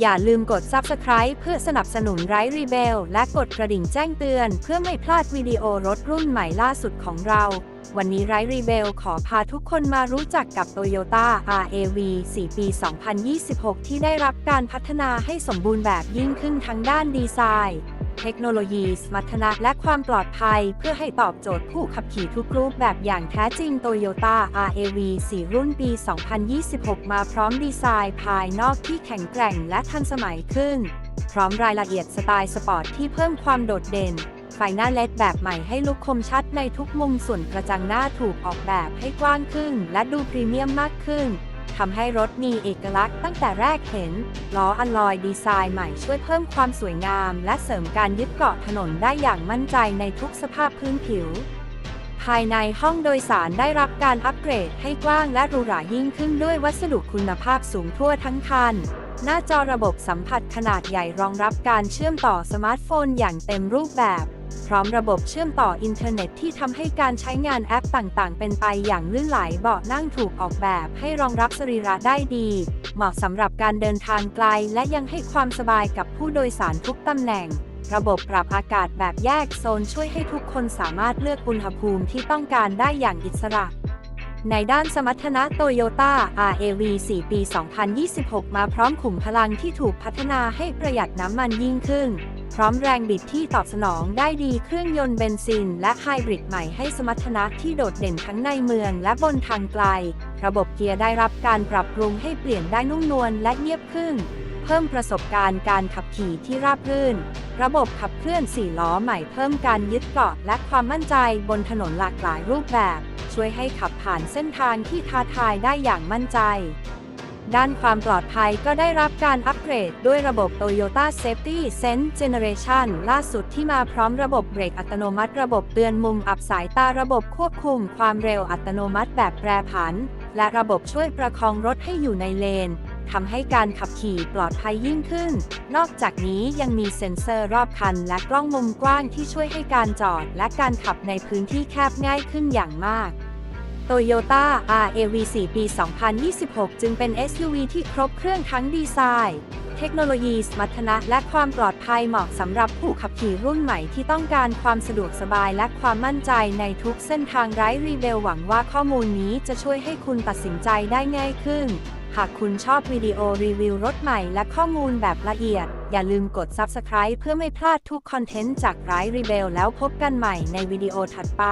อย่าลืมกด Subscribe เพื่อสนับสนุนไร้รีเบลและกดกระดิ่งแจ้งเตือน เพื่อไม่พลาดวิดีโอรถรุ่นใหม่ล่าสุดของเรา วันนี้ไร้รีเบลขอพาทุกคนมารู้จักกับ Toyota RAV 4 ปี 2026 ที่ได้รับการพัฒนาให้สมบูรณ์แบบยิ่งขึ้นทั้งด้านดีไซน์ เทคโนโลยีสมรรถนะและความปลอดภัย เพื่อให้ตอบโจทย์ผู้ขับขี่ทุกรูปแบบอย่างแท้จริง Toyota RAV 4 รุ่นปี 2026 มาพร้อมดีไซน์ภายนอกที่แข็งแกร่งและทันสมัยขึ้น พร้อมรายละเอียดสไตล์สปอร์ตที่เพิ่มความโดดเด่นไฟหน้าเลดแบบใหม่ให้ลุกคมชัดในทุกมุมส่วนกระจังหน้าถูกออกแบบให้กว้างขึ้น และดูพรีเมียมมากขึ้น ทำให้รถมีเอกลักษณ์ตั้งแต่แรกเห็น ล้ออลลอยดีไซน์ใหม่ช่วยเพิ่มความสวยงาม และเสริมการยึดเกาะถนนได้อย่างมั่นใจในทุกสภาพพื้นผิว ภายในห้องโดยสารได้รับการอัปเกรดให้กว้างและหรูหรายิ่งขึ้นด้วยวัสดุคุณภาพสูงทั่วทั้งคัน หน้าจอระบบสัมผัสขนาดใหญ่รองรับการเชื่อมต่อสมาร์ทโฟนอย่างเต็มรูปแบบ พร้อมระบบเชื่อมต่ออินเทอร์เน็ตที่ทำให้การใช้งานแอปต่างๆ เป็นไปอย่างลื่นไหลเบาะนั่งถูกออกแบบให้รองรับสรีระได้ดี เหมาะสำหรับการเดินทางไกล และยังให้ความสบายกับผู้โดยสารทุกตำแหน่ง ระบบปรับอากาศแบบแยกโซนช่วยให้ทุกคนสามารถเลือกอุณหภูมิที่ต้องการได้อย่างอิสระในด้านสมรรถนะ Toyota RAV 4 ปี 2026 มาพร้อมขุมพลังที่ถูกพัฒนาให้ประหยัดน้ำมันยิ่งขึ้น พร้อมแรงบิดที่ตอบสนองได้ดีเครื่องยนต์เบนซิน และไฮบริดใหม่ให้สมรรถนะที่โดดเด่นทั้งในเมืองและบนทางไกล ระบบเกียร์ได้รับการปรับปรุงให้เปลี่ยนได้นุ่มนวลและเงียบขึ้น เพิ่มประสบการณ์การขับขี่ที่ราบรื่น ระบบขับเคลื่อน4ล้อใหม่เพิ่มการยึดเกาะและความมั่นใจบนถนนหลากหลายรูปแบบ ช่วยให้ขับผ่านเส้นทางที่ท้าทายได้อย่างมั่นใจ ด้านความปลอดภัยก็ได้รับการอัปเกรดด้วยระบบ Toyota Safety Sense Generation ล่าสุดที่มาพร้อมระบบเบรกอัตโนมัติ ระบบเตือนมุมอับสายตาระบบควบคุมความเร็วอัตโนมัติแบบแปรผัน และระบบช่วยประคองรถให้อยู่ในเลนทำให้การขับขี่ปลอดภัยยิ่งขึ้น นอกจากนี้ยังมีเซ็นเซอร์รอบคัน และกล้องมุมกว้างที่ช่วยให้การจอด และการขับในพื้นที่แคบง่ายขึ้นอย่างมาก Toyota RAV 4 ปี 2026 จึงเป็น SUV ที่ครบเครื่องทั้งดีไซน์ เทคโนโลยีสมรรถนะและความปลอดภัยเหมาะสำหรับผู้ขับขี่รุ่นใหม่ที่ต้องการความสะดวกสบายและความมั่นใจในทุกเส้นทางไร้รีเบลหวังว่าข้อมูลนี้จะช่วยให้คุณตัดสินใจได้ง่ายขึ้น หากคุณชอบวิดีโอรีวิวรถใหม่และข้อมูลแบบละเอียด อย่าลืมกด Subscribe เพื่อไม่พลาดทุกคอนเทนต์จากไร้รีเบลแล้วพบกันใหม่ในวิดีโอถัดไป